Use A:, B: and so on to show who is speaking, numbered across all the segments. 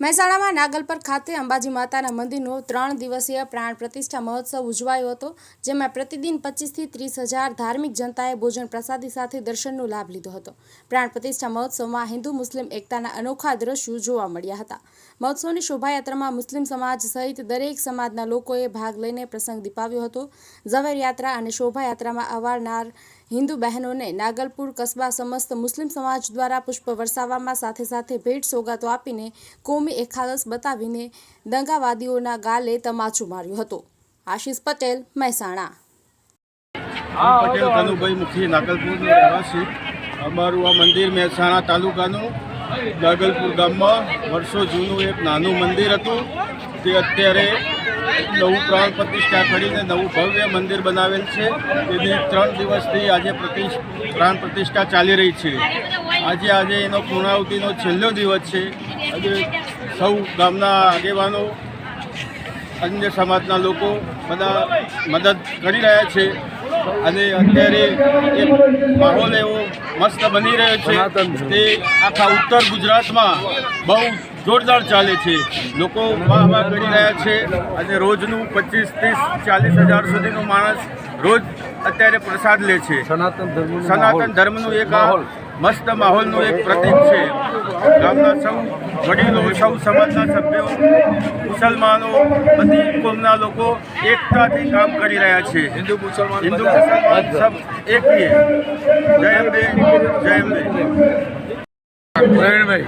A: મહેસાણામાં નાગલપર ખાતે અંબાજી માતાના મંદિરનો ત્રણ દિવસીય પ્રાણ પ્રતિષ્ઠા મહોત્સવ ઉજવાયો હતો, જેમાં પ્રતિદિન પચીસથી ત્રીસ હજાર ધાર્મિક જનતાએ ભોજન પ્રસાદી સાથે દર્શનનો લાભ લીધો હતો. પ્રાણ પ્રતિષ્ઠા મહોત્સવમાં હિન્દુ, મુસ્લિમ એકતાના અનોખા દ્રશ્યો જોવા મળ્યા હતા. મહોત્સવની શોભાયાત્રામાં મુસ્લિમ સમાજ સહિત દરેક સમાજના લોકોએ ભાગ લઈને પ્રસંગ દીપાવ્યો હતો. ઝવેર યાત્રા અને શોભાયાત્રામાં અવારનાર હિન્દુ બહેનોને નાગલપુર કસ્બા સમસ્ત મુસ્લિમ સમાજ દ્વારા પુષ્પ વરસાવવામાં સાથે સાથે ભેટ સોગાતો આપીને કોમી એખાલસ બતાવીને દંગાવાદીઓના ગાલે તમાચું માર્યું હતો. આશીષ પટેલ, મહેસાણા.
B: પટેલ કનુભાઈ મુખી, નાગલપુરનો રહેવાસી. અમારું આ મંદિર મહેસાણા તાલુકાનું નાગલપુર ગામમાં વર્ષો જૂનું એક નાનું મંદિર હતું. તે અત્યારે નવું પ્રાણ પ્રતિષ્ઠા કરીને નવું ભવ્ય મંદિર બનાવેલ છે. તેની ત્રણ દિવસથી આજે પ્રતિષ્ઠ પ્રાણ પ્રતિષ્ઠા ચાલી રહી છે. આજે આજે એનો પૂર્ણાવતિનો છેલ્લો દિવસ છે. આજે સૌ ગામના આગેવાનો અન્ય સમાજના લોકો બધા મદદ કરી રહ્યા છે. અને અત્યારે એક માહોલ એવો મસ્ત બની રહ્યો છે. તે આખા ઉત્તર ગુજરાતમાં બહુ જોરદાર ચાલે છે. લોકો વાહ વાહ કરી રહ્યા છે અને રોજનું પચીસ ત્રીસ ચાલીસ હજાર સુધીનો માણસ રોજ અત્યારે પ્રસાદ લે છે.
C: સનાતન ધર્મનું
B: સનાતન ધર્મનું એક મસ્ત માહોલનું એક પ્રતીક છે. ગામના સૌ વડીલો સૌ સમાજના સભ્યો મુસલમાનો બધી કોમના લોકો એકતાથી કામ કરી રહ્યા છે.
C: હિન્દુ મુસલમાન
B: હિન્દુ મુસલમાન સબ એક જય અંબે જય અંબે.
C: પ્રવીણભાઈ.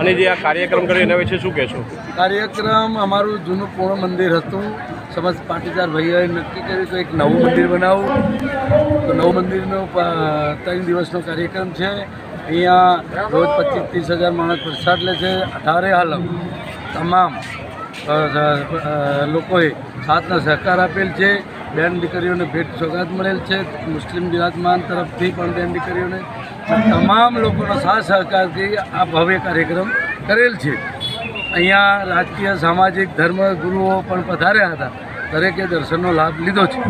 D: અને જે આ કાર્યક્રમ કર્યો એના વિશે શું કહેશો?
C: કાર્યક્રમ અમારું જૂનું પૂર્ણ મંદિર હતું. સમજ પાટીદાર ભાઈઓએ નક્કી કર્યું કે એક નવું મંદિર બનાવવું તો નવું મંદિરનો ત્રણ દિવસનો કાર્યક્રમ છે. અહીંયા રોજ પચીસ ત્રીસ હજાર માણસ પ્રસાદ લે છે. અઢારે હાલમ તમામ લોકોએ સાથનો સહકાર આપેલ છે. બેન દીકરીઓને ભેટ સોગાદ મળેલ છે. મુસ્લિમ બિરાજમાન તરફથી પણ બેન દીકરીઓને તમામ લોકોનો સાથ સહકારથી આ ભવ્ય કાર્યક્રમ કરેલ છે. અહીંયા રાજકીય, સામાજિક, ધર્મ ગુરુઓ પણ પધાર્યા હતા. દરેકે દર્શનનો લાભ લીધો છે.